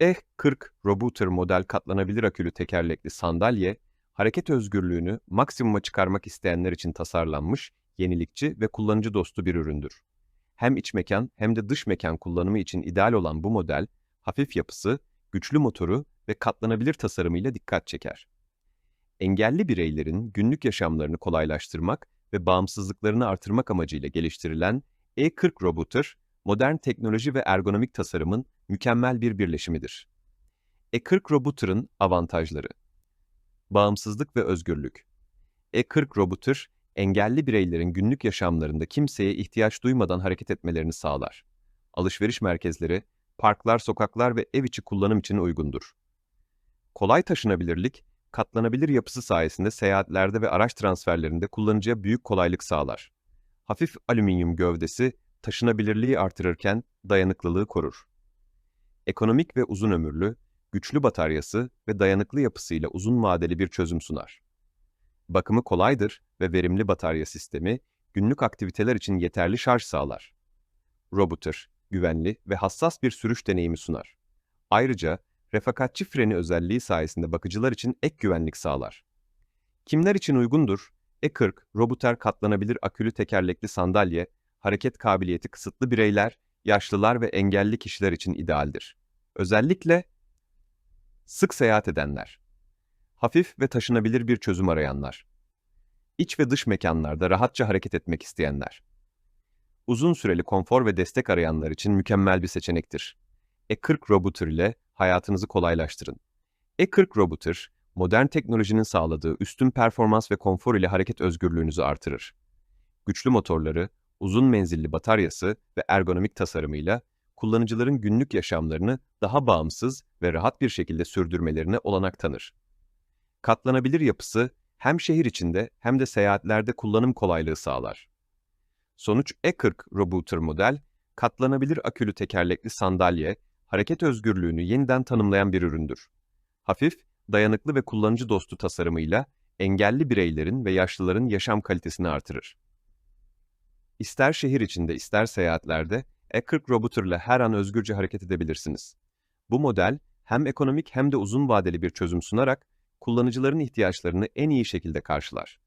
E40 Roboter model katlanabilir akülü tekerlekli sandalye, hareket özgürlüğünü maksimuma çıkarmak isteyenler için tasarlanmış, yenilikçi ve kullanıcı dostu bir üründür. Hem iç mekan hem de dış mekan kullanımı için ideal olan bu model, hafif yapısı, güçlü motoru ve katlanabilir tasarımıyla dikkat çeker. Engelli bireylerin günlük yaşamlarını kolaylaştırmak ve bağımsızlıklarını artırmak amacıyla geliştirilen E40 Roboter, modern teknoloji ve ergonomik tasarımın mükemmel bir birleşimidir. E40 Roboter'ın avantajları Bağımsızlık ve özgürlük E40 Roboter, engelli bireylerin günlük yaşamlarında kimseye ihtiyaç duymadan hareket etmelerini sağlar. Alışveriş merkezleri, parklar, sokaklar ve ev içi kullanım için uygundur. Kolay taşınabilirlik, katlanabilir yapısı sayesinde seyahatlerde ve araç transferlerinde kullanıcıya büyük kolaylık sağlar. Hafif alüminyum gövdesi, taşınabilirliği artırırken dayanıklılığı korur. Ekonomik ve uzun ömürlü, güçlü bataryası ve dayanıklı yapısıyla uzun vadeli bir çözüm sunar. Bakımı kolaydır ve verimli batarya sistemi günlük aktiviteler için yeterli şarj sağlar. Roboter, güvenli ve hassas bir sürüş deneyimi sunar. Ayrıca refakatçi freni özelliği sayesinde bakıcılar için ek güvenlik sağlar. Kimler için uygundur? E40, Roboter katlanabilir akülü tekerlekli sandalye, hareket kabiliyeti kısıtlı bireyler, yaşlılar ve engelli kişiler için idealdir. Özellikle sık seyahat edenler, hafif ve taşınabilir bir çözüm arayanlar, iç ve dış mekanlarda rahatça hareket etmek isteyenler, uzun süreli konfor ve destek arayanlar için mükemmel bir seçenektir. E40 Roboter ile hayatınızı kolaylaştırın. E40 Roboter, modern teknolojinin sağladığı üstün performans ve konfor ile hareket özgürlüğünüzü artırır. Güçlü motorları, uzun menzilli bataryası ve ergonomik tasarımıyla kullanıcıların günlük yaşamlarını daha bağımsız ve rahat bir şekilde sürdürmelerine olanak tanır. Katlanabilir yapısı hem şehir içinde hem de seyahatlerde kullanım kolaylığı sağlar. Sonuç E40 Roboter model, katlanabilir akülü tekerlekli sandalye, hareket özgürlüğünü yeniden tanımlayan bir üründür. Hafif, dayanıklı ve kullanıcı dostu tasarımıyla engelli bireylerin ve yaşlıların yaşam kalitesini artırır. İster şehir içinde ister seyahatlerde E40 Roboter ile her an özgürce hareket edebilirsiniz. Bu model hem ekonomik hem de uzun vadeli bir çözüm sunarak kullanıcıların ihtiyaçlarını en iyi şekilde karşılar.